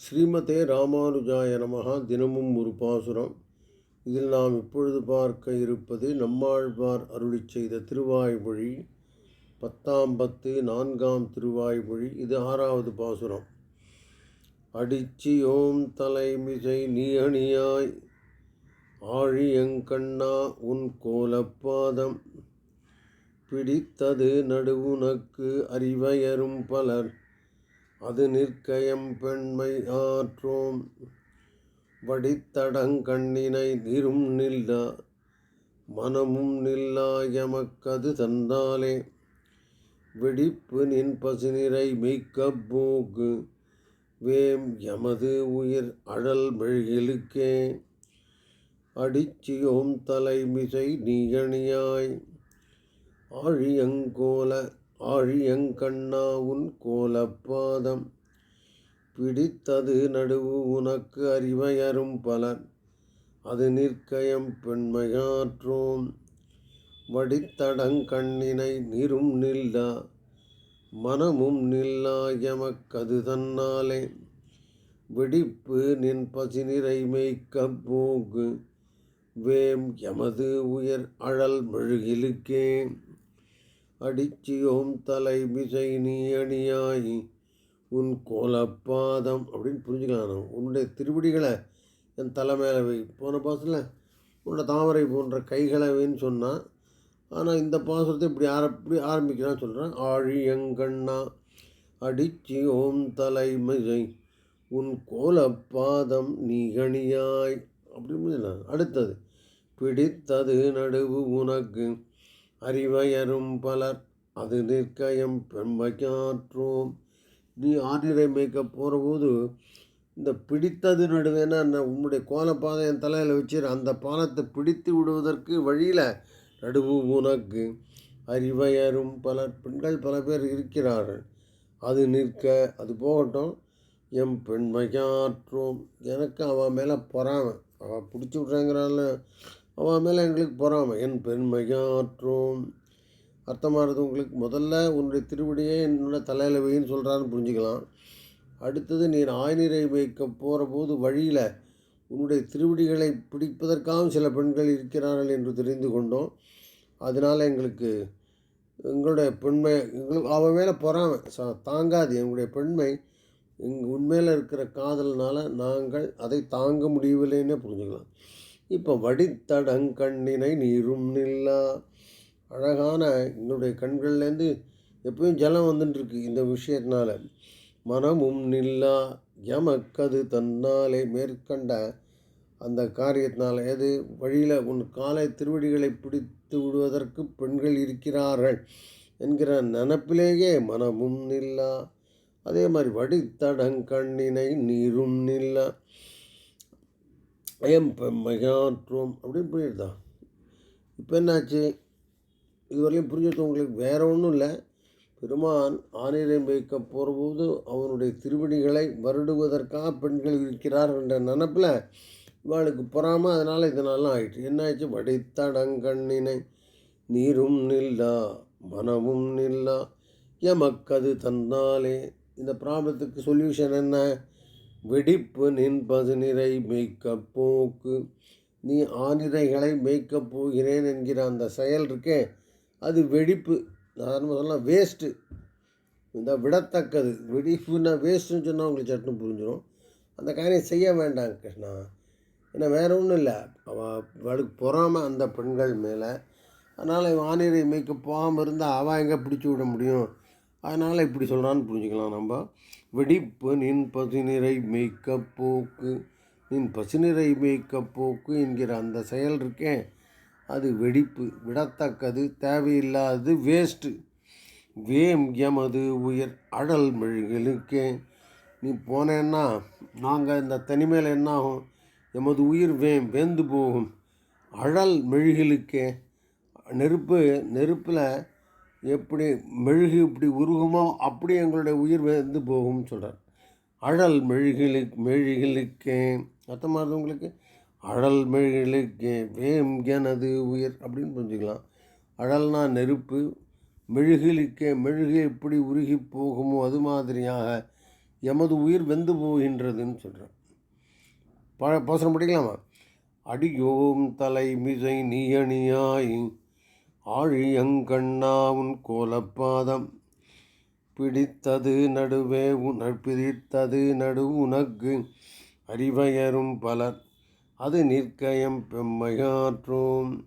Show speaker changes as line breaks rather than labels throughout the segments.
ஸ்ரீமதே ராமானுஜாய நமகா தினமும் ஒரு பாசுரம். இதில் நாம் இப்பொழுது பார்க்க இருப்பது நம்மாழ்வார் அருளி செய்த திருவாய்மொழி. பத்தாம் பத்து நான்காம் திருவாய்மொழி. இது ஆறாவது பாசுரம். அடிச்சி ஓம் தலைமிசை நீ அணியாய் ஆழியங்கண்ணா உன் கோலப்பாதம் பிடித்தது நடுவுனக்கு அறிவயரும் பலர். அது நிற்கயம் பெண்மை ஆற்றோம். வடித்தடங்கண்ணினை நிரும் நில்லா மனமும் நில்லா எமக்கது தந்தாலே. வெடிப்பு நின் பசுநிறை மெய்க்க போக்கு வேம் எமது உயிர் அழல் மெழுகிலுக்கே அடிச்சியோம் தலைமிசை நீயணியாய் ஆழியங்கோல ஆழியங்கண்ணா உன் கோலப்பாதம் பிடித்தது நடுவு உனக்கு அறிவையரும் பலர் அது நிற்கயம் பெண்மையாற்றோம். வடித்தடங்கண்ணினை நிரும் நில்லா. மனமும் நில்லா எமக்கது தன்னாலே வெடிப்பு நின் பசிநிறை மேய்க்க போகு. வேம் எமது உயர் அழல் மெழுகிலுக்கே. அடிச்சியோம் தலை மிசை நீ அணியாயி உன் கோலப்பாதம் அப்படின்னு புரிஞ்சுக்கலாம் நான் உன்னுடைய திருவடிகளை என் தலை மேலே வை. போன பாசத்தில் உன்னோட தாமரை போன்ற கைகளை வைன்னு சொன்னான் ஆனால் இந்த பாசத்தை இப்படி ஆர இப்படி ஆரம்பிக்கிறான்னு சொல்கிறான் ஆழியங்கண்ணா அடிச்சி ஓம் தலை மிசை உன் கோலப்பாதம் நீ கணியாய் அப்படின்னு புரிஞ்சுக்கலாம். அடுத்தது பிடித்தது நடுவு உனக்கு அறிவையரும் பலர் அது நிற்கயம் பெண்மைக்காற்றோம். நீ ஆதிரை மேய்க்க போகிறபோது இந்த பிடித்தது நடுவேனா? நான் உன்னுடைய கோலப்பாதை என் தலையில் வச்சிரு. அந்த பாலத்தை பிடித்து விடுவதற்கு வழியில் நடுவு உனக்கு அறிவையரும் பலர். பெண்கள் பல பேர் இருக்கிறார்கள். அது நிற்க அது போகட்டும். எம் பெண்மையாற்றோம் எனக்கு அவன் மேலே பொறாமை. அவள் பிடிச்சி விட்றேங்கிறாள் அவன் மேலே எங்களுக்கு பொறாமை. என் பெண்மையாற்றோம் அர்த்தமானது உங்களுக்கு. முதல்ல உன்னுடைய திருவடியே என்னோட தலையில் வைன்னு சொல்கிறான்னு புரிஞ்சுக்கலாம். அடுத்தது நீர் ஆய்நீரை வைக்க போகிற போது வழியில் உன்னுடைய திருவடிகளை பிடிப்பதற்காகவும் சில பெண்கள் இருக்கிறார்கள் என்று தெரிந்து கொண்டோம். அதனால் எங்களுக்கு எங்களுடைய பெண்மை எங்களுக்கு அவன் மேலே பொறாமை. ச தாங்காது. எங்களுடைய பெண்மை எங் உண்மையில் இருக்கிற காதல்னால் நாங்கள் அதை தாங்க முடியவில்லைன்னே புரிஞ்சுக்கலாம். இப்போ வடித்தடங்கண்ணினை நீரும் நில்லா. அழகான என்னுடைய கண்கள்லேருந்து எப்பயும் ஜலம் வந்துட்டுருக்கு இந்த விஷயத்தினால. மனமும் நில்லா. எமக்கது தன்னாலே மேற்கண்ட அந்த காரியத்தினால். எது வழியில் உன் காலை திருவடிகளை பிடித்து விடுவதற்கு பெண்கள் இருக்கிறார்கள் என்கிற நினப்பிலேயே மனமும் நில்லா. அதே மாதிரி வடித்தடங்கண்ணினை நீரும் நில்லா. அயம் பெம்மையாற்றோம் அப்படின்னு புரியுதுதான். இப்போ என்னாச்சு? இதுவரையும் புரிஞ்சது உங்களுக்கு வேற ஒன்றும் இல்லை. பெருமான் ஆணிரை வைக்க போகிறபோது அவனுடைய திருவடிகளை வருடுவதற்காக பெண்கள் இருக்கிறார் என்ற நினப்பில் இவளுக்கு பொறாமல் அதனால் இதனாலாம் ஆயிடுச்சு என்ன வடித்தடங்கண்ணினை நீரும் நில்லா மனமும் நில்லா எமக்கது தந்தாலே இந்த ப்ராப்ளத்துக்கு சொல்யூஷன் என்ன? வெடிப்பு நின்பது நிறை மேய்க்க போக்கு. நீ ஆனிரைகளை மேய்க்கப் போகிறேன் என்கிற அந்த செயல் இருக்கே அது வெடிப்பு. சாதாரணமாக சொல்லலாம் வேஸ்ட்டு இந்த விடத்தக்கது. வெடிப்புன்னா வேஸ்ட்டுன்னு சொன்னால் உங்களுக்கு சட்டம் புரிஞ்சிடும் அந்த காரியம் செய்ய வேண்டாம் கிருஷ்ணா. ஏன்னா வேற ஒன்றும் இல்லை. அவளுக்கு பொறாமல் அந்த பெண்கள் மேலே. அதனால் வானிலை மேய்க்க போகாமல் இருந்தால் அவள் எங்கே பிடிச்சி விட முடியும்? அதனால் இப்படி சொல்கிறான்னு புரிஞ்சுக்கலாம் நம்ம. வெடிப்பு நின் பசுநிறை மேய்க்க போக்கு. நின் பசுநிறை மேய்க்க போக்கு என்கிற அந்த செயல் இருக்கேன் அது வெடிப்பு. விடத்தக்கது தேவையில்லாதது வேஸ்ட்டு வேம் எமது உயிர் அடல் மெழுகளுக்கே நீ போனேன்னா நாங்கள் இந்த தனிமையில் என்ன ஆகும் எமது உயிர் வேம் வேந்து போகும். அழல் மெழுகிலுக்கே. நெருப்பு நெருப்பில் எப்படி மெழுகு இப்படி உருகுமோ அப்படி எங்களுடைய உயிர் வந்து போகும்னு சொல்கிறார் அழல் மெழுகிலு மெழுகிலுக்கே. அர்த்தமாகுது உங்களுக்கு? அழல் மெழுகிலுக்கே. வேம் எனது உயிர் அப்படின்னு புரிஞ்சுக்கலாம். அழல்னா நெருப்பு. மெழுகிலுக்கே மெழுகு எப்படி உருகி போகுமோ அது மாதிரியாக எமது உயிர் வெந்து போகின்றதுன்னு சொல்கிறேன் ப போசனம் படிக்கலாமா? அடியோம் தலை மிசை நீயணியாய். ஆழியங்கண்ணா உன் கோலப்பாதம் பிடித்தது நடுவே உணர் பிடித்தது நடு உனக்கு அறிவையரும் பலர். அது நிற்கயம் பெம்மையாற்றோம்.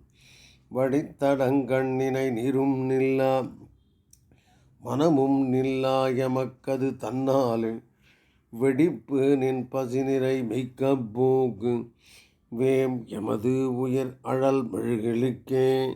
வடித்தடங்கண்ணினை நிரும் நில்லா மனமும் நில்லா எமக்கது தன்னாலே. வெடிப்பு நின் பசிநிறை மிக்க போக்கு வேம் எமது உயர் அழல் மெழுகளுக்கே